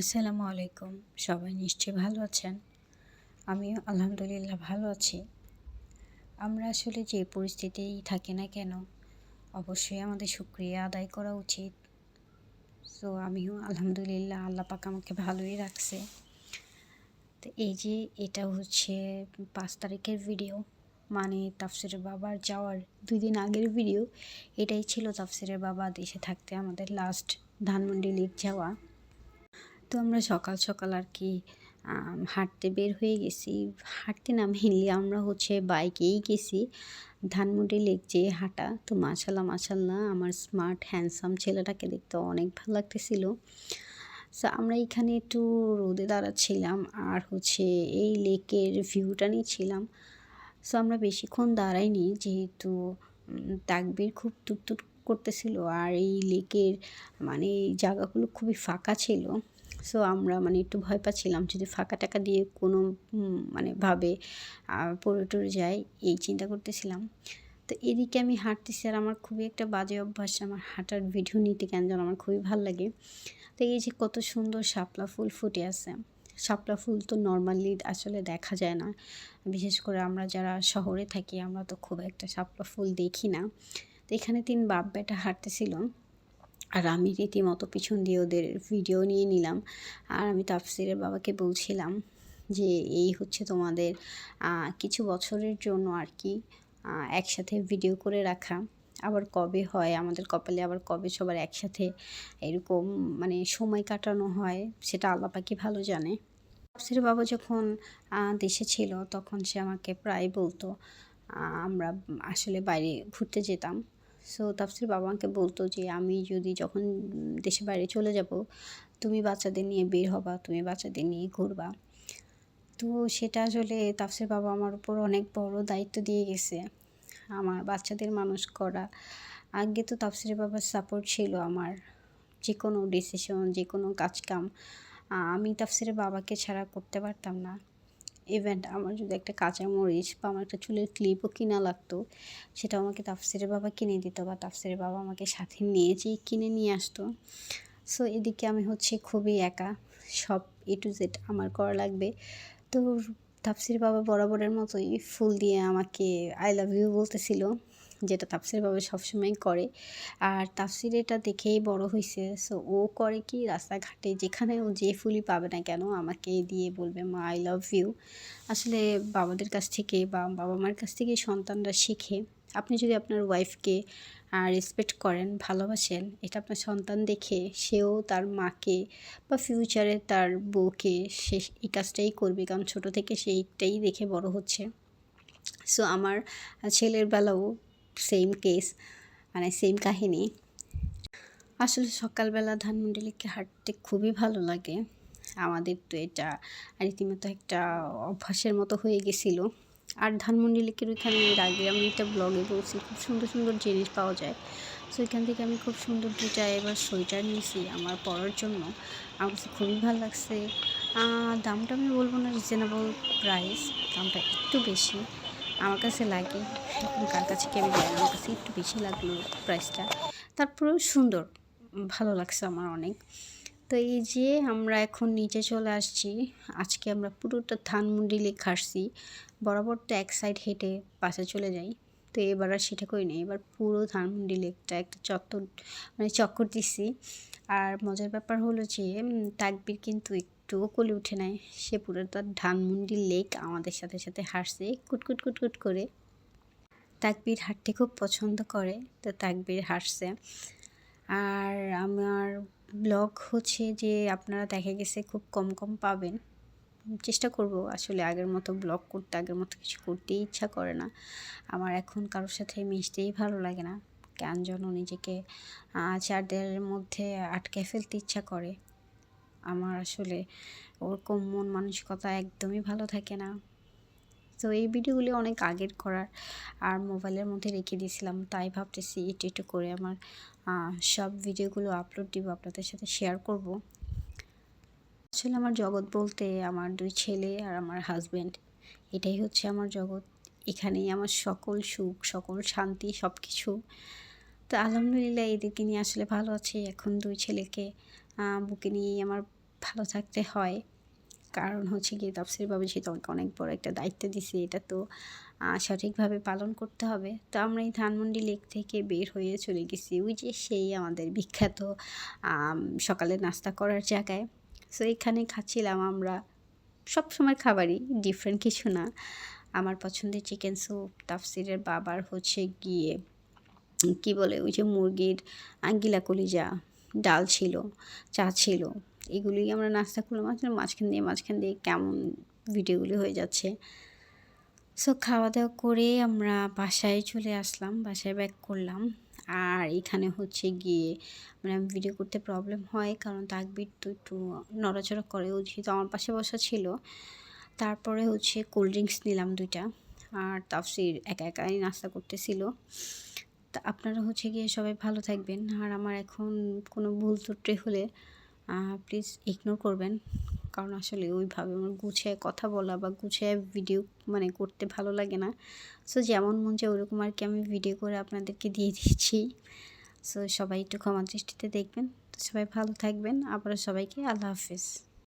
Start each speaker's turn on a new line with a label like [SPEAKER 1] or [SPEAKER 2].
[SPEAKER 1] আসসালামু আলাইকুম। সবাই নিশ্চয়ই ভালো আছেন? আমিও আলহামদুলিল্লাহ ভালো আছি। আমরা আসলে যে পরিস্থিতিই থাকি না কেন, অবশ্যই আমাদের শুক্রিয়া আদায় করা উচিত। সো আমিও আলহামদুলিল্লাহ আল্লাহ পাক আমাকে ভালোই রাখছে। তো এই যে এটা হচ্ছে পাঁচ তারিখের ভিডিও মানে তাফসিরের বাবার যাওয়ার দুই দিন আগের ভিডিও এটাই ছিল তাফসিরের বাবা দেশে থাকতে আমাদের লাস্ট ধানমন্ডি লিগ যাওয়া। তো আমরা সকাল সকাল আর কি হাঁটতে বের হয়ে গেছি। হাঁটতে না মেনলি আমরা হচ্ছে বাইকেই গেছি, ধানমন্ডি লেক যে হাঁটা। তো মাশাল্লাহ মাশাল্লাহ, আমার স্মার্ট হ্যান্ডসাম ছেলেটাকে দেখতে অনেক ভালো লাগতেছিল। সো আমরা এখানে একটু রোদে দাঁড়াচ্ছিলাম আর হচ্ছে এই লেকের ভিউটা নিচ্ছিলাম। সো আমরা বেশিক্ষণ দাঁড়াইনি যেহেতু তাকবির খুব তুক করতেছিল আর এই লেকের মানে জায়গাগুলো খুবই ফাঁকা ছিল। সো আমরা মানে একটু ভয় পাচ্ছিলাম যদি ফাঁকা টাকা দিয়ে কোনো মানে ভাবে পড়ে টরে যায়, এই চিন্তা করতেছিলাম। তো এদিকে আমি হাঁটতেছি আর আমার খুবই একটা বাজে অভ্যাস, আমার হাঁটার ভিডিও নিতে কেন যেন আমার খুবই ভালো লাগে। তো এই যে কত সুন্দর শাপলা ফুল ফুটে আছে। শাপলা ফুল তো নর্মালি আসলে দেখা যায় না। বিশেষ করে আমরা যারা শহরে থাকি, আমরা তো খুব একটা শাপলা ফুল দেখি না। তো এখানে তিন বাপ বেটা হাঁটতেছিল। আর আমি রীতিমতো পিছন দিয়ে ওদের ভিডিও নিয়ে নিলাম। আর আমি তাফসিরের বাবাকে বলছিলাম যে, এই হচ্ছে তোমাদের কিছু বছরের জন্য আর কি একসাথে ভিডিও করে রাখা। আবার কবে হয়? আমাদের কপালে আবার কবে সবার একসাথে এরকম মানে সময় কাটানো হয়? সেটা আল্লাহ পাকি ভালো জানে। তাফসিরের বাবা যখন দেশে ছিল, তখন সে আমাকে প্রায় বলতো আমরা আসলে বাইরে ঘুরতে যেতাম। সো তাফসির বাবা আমাকে বলতো যে, আমি যদি যখন দেশে বাইরে চলে যাব, তুমি বাচ্চাদের নিয়ে বের হবা, তুমি বাচ্চাদের নিয়ে ঘুরবা। তো সেটা আসলে তাফসির বাবা আমার উপর অনেক বড় দায়িত্ব দিয়ে গেছে, আমার বাচ্চাদের মানুষ করা। আগে তো তাফসির বাবার সাপোর্ট ছিল আমার যে কোনো ডিসিশন যে কোনো কাজকাম আমি তাফসিরের বাবাকে ছাড়া করতে পারতাম না। ইভেন্ট আমার যদি একটা কাঁচা মরিচ বা আমার একটা চুলের ক্লিপও কিনা লাগতো সেটা আমাকে তাফসিরের বাবা কিনে দিত বা তাফসিরের বাবা আমাকে সাথে নিয়ে যেয়ে কিনে নিয়ে আসতো। সো এদিকে আমি হচ্ছে খুবই একা, সব এ টু জেড আমার করা লাগবে। তো তাফসির বাবা বরাবরের মতোই ফুল দিয়ে আমাকে আই লাভ ইউ বলতেছিল। যেটা তাফসির বাবা সবসময় করে। আর তাফসির এটা দেখেই বড় হয়েছে সো ও করে কি রাস্তাঘাটে যেখানে ও যে ফুলই পাবে না কেন, আমাকে দিয়ে বলবে, মা আই লাভ ইউ আসলে বাবাদের কাছ থেকে বা বাবা মার কাছ থেকে সন্তানরা শিখে। আপনি যদি আপনার ওয়াইফকে রেসপেক্ট করেন, ভালোবাসেন, এটা আপনার সন্তান দেখে সেও তার মাকে বা ফিউচারে তার বউকে সে এই কাজটাই করবে, কারণ ছোটো থেকে সেইটাই দেখে বড় হচ্ছে। সো আমার ছেলের বেলাও সেম কেস মানে সেম কাহিনী। আসলে সকালবেলা ধানমন্ডলীকে হাঁটতে খুবই ভালো লাগে। আমাদের তো এটা রীতিমতো একটা অভ্যাসের মতো হয়ে গেছিল। আর ধানমন্ডি ওইখানে এর আগে আমি একটা ব্লগে বলছি, খুব সুন্দর সুন্দর জিনিস পাওয়া যায়। সো এখান থেকে আমি খুব সুন্দর দুটা এবার সোয়েটার নিয়েছি আমার পরার জন্য। আমার কাছে খুবই ভালো লাগছে। দামটা আমি বলব না রিজনেবল প্রাইস দামটা একটু বেশি। আমার কাছে লাগে। কার কাছে কি আমি আমার কাছে একটু বেশি লাগল প্রাইসটা তারপরেও সুন্দর। ভালো লাগছে আমার অনেক। তো এই যে আমরা এখন নিচে চলে আসছি। আজকে আমরা পুরোটা ধানমন্ডি লেক হাসছি বরাবর তো এক সাইড হেঁটে পাশে চলে যাই। তো এবার আর সেটা করি না। এবার পুরো ধানমন্ডি লেকটা একটা চত্বর মানে চক্কর দিচ্ছি। আর মজার ব্যাপার হলো যে তাকবির কিন্তু একটুও কলে উঠে নাই সে পুরো তার ধানমন্ডি লেক আমাদের সাথে সাথে হাসছে কুটকুট কুটকুট করে। তাকবির হাঁটতে খুব পছন্দ করে, তো তাকবির হাসছে আর আমার ব্লগ হচ্ছে যে আপনারা দেখা গেছে খুব কম কম পাবেন। চেষ্টা করব আসলে আগের মতো ব্লগ করতে, আগের মতো কিছু করতেই ইচ্ছা করে না। আমার এখন কারোর সাথে মিশতেই ভালো লাগে না। কেন যেন নিজেকে চার দেয়ালের মধ্যে আটকে ফেলতে ইচ্ছা করে। আমার আসলে ওরকম মন মানসিকতা একদমই ভালো থাকে না। তো এই ভিডিওগুলি অনেক আগের করার, আর মোবাইলের মধ্যে রেখে দিয়েছিলাম, তাই ভাবতেছি একটু একটু করে আমার সব ভিডিওগুলো আপলোড দিব, আপনাদের সাথে শেয়ার করব। আসলে আমার জগৎ বলতে আমার দুই ছেলে আর আমার হাজব্যান্ড এটাই হচ্ছে আমার জগৎ। এখানেই আমার সকল সুখ, সকল শান্তি সব কিছু তো আলহামদুলিল্লাহ এদেরকে নিয়ে আসলে ভালো আছি, এখন দুই ছেলেকে বুকে নিয়েই আমার ভালো থাকতে হয়। কারণ হচ্ছে গিয়ে তাফসির বাবু যেহেতু তোমাকে অনেক বড় একটা দায়িত্ব দিছে, এটা তো সঠিকভাবে পালন করতে হবে। তো আমরা এই ধানমন্ডি লেক থেকে বের হয়ে চলে গেছি। ওই যে সেই আমাদের বিখ্যাত সকালে নাস্তা করার জায়গায়। সো এখানে খাচ্ছিলাম আমরা সব সময় খাবারই ডিফারেন্ট কিছু না। আমার পছন্দের চিকেন স্যুপ তাফসিরের বাবার হচ্ছে গিয়ে, কি বলে ওই যে মুরগির আঙ্গিলা কলিজা। ডাল ছিল, চা ছিল এগুলি আমরা নাস্তা করলাম। আসলে মাঝখান দিয়ে মাঝখান দিয়ে কেমন ভিডিওগুলি হয়ে যাচ্ছে। সো খাওয়া দাওয়া করে আমরা বাসায় চলে আসলাম, বাসায় ব্যাক করলাম। আর এখানে হচ্ছে গিয়ে মানে ভিডিও করতে প্রবলেম হয়, কারণ তাকবির তো একটু নড়াচড়া করে, ও যেহেতু আমার পাশে বসা ছিল। তারপরে হচ্ছে কোল্ড ড্রিঙ্কস নিলাম দুইটা, আর তাফসির একা একাই নাস্তা করতেছিল। আপনারা হচ্ছে গিয়ে সবাই ভালো থাকবেন। আর আমার এখন কোনো ভুল ত্রুটি হলে প্লিজ ইগনোর করবেন। কারণ আসলে ওইভাবে আমার গুছিয়ে কথা বলা বা গুছিয়ে ভিডিও মানে করতে ভালো লাগে না। সো যেমন মন চায় ওরকম আর কি আমি ভিডিও করে আপনাদেরকে দিয়ে দিচ্ছি। সো সবাই একটু ক্ষমা দৃষ্টিতে দেখবেন। তো সবাই ভালো থাকবেন। আবারও সবাইকে আল্লাহ হাফিজ।